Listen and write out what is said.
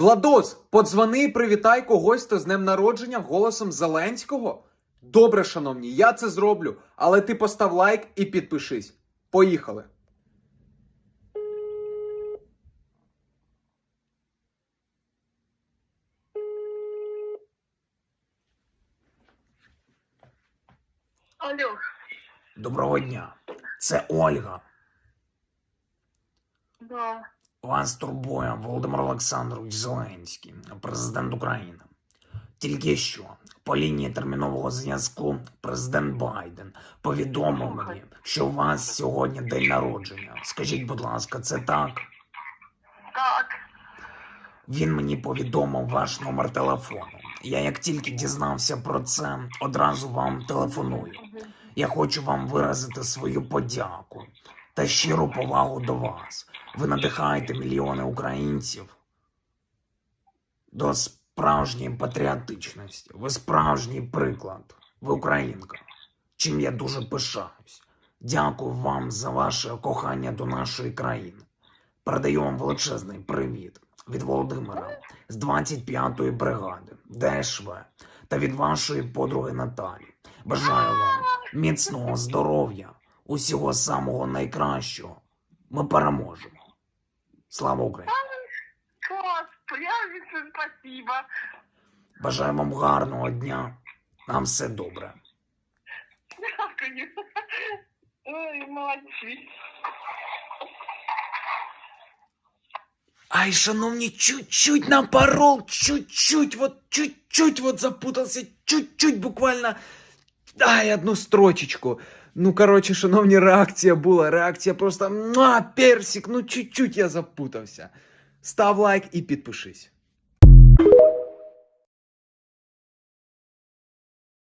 Владос, подзвони і привітай когось, хто з днем народження голосом Зеленського. Добре, шановні, я це зроблю, але ти постав лайк і підпишись. Поїхали. Алло, Доброго дня. Це Ольга. да. Вас турбує Володимир Олександрович Зеленський, президент України. Тільки що по лінії термінового зв'язку президент Байден повідомив мені, що у вас сьогодні день народження. Скажіть, будь ласка, це так? Так. Він мені повідомив ваш номер телефону. Я як тільки дізнався про це, одразу вам телефоную. Я хочу вам виразити свою подяку та щиру повагу до вас. Ви надихаєте мільйони українців до справжньої патріотичності. Ви справжній приклад. Ви українка. Чим я дуже пишаюсь. Дякую вам за ваше кохання до нашої країни. Передаю вам величезний привіт від Володимира з 25-ї бригади ДШВ та від вашої подруги Наталі. Бажаю вам міцного здоров'я, усього самого найкращого. Ми переможемо. Слава Україні! Спасибо. Бажаю вам гарного дня. Нам все добре. Дякую. Ой, молодці. Ай, шановні, чуть-чуть напорол, чуть-чуть, вот чуть-чуть вот запутался, чуть-чуть буквально. Ай, одну строчечку. Ну, короче, шановні, реакція була, реакція просто персик, ну чуть-чуть я запутався. Став лайк і підпишись.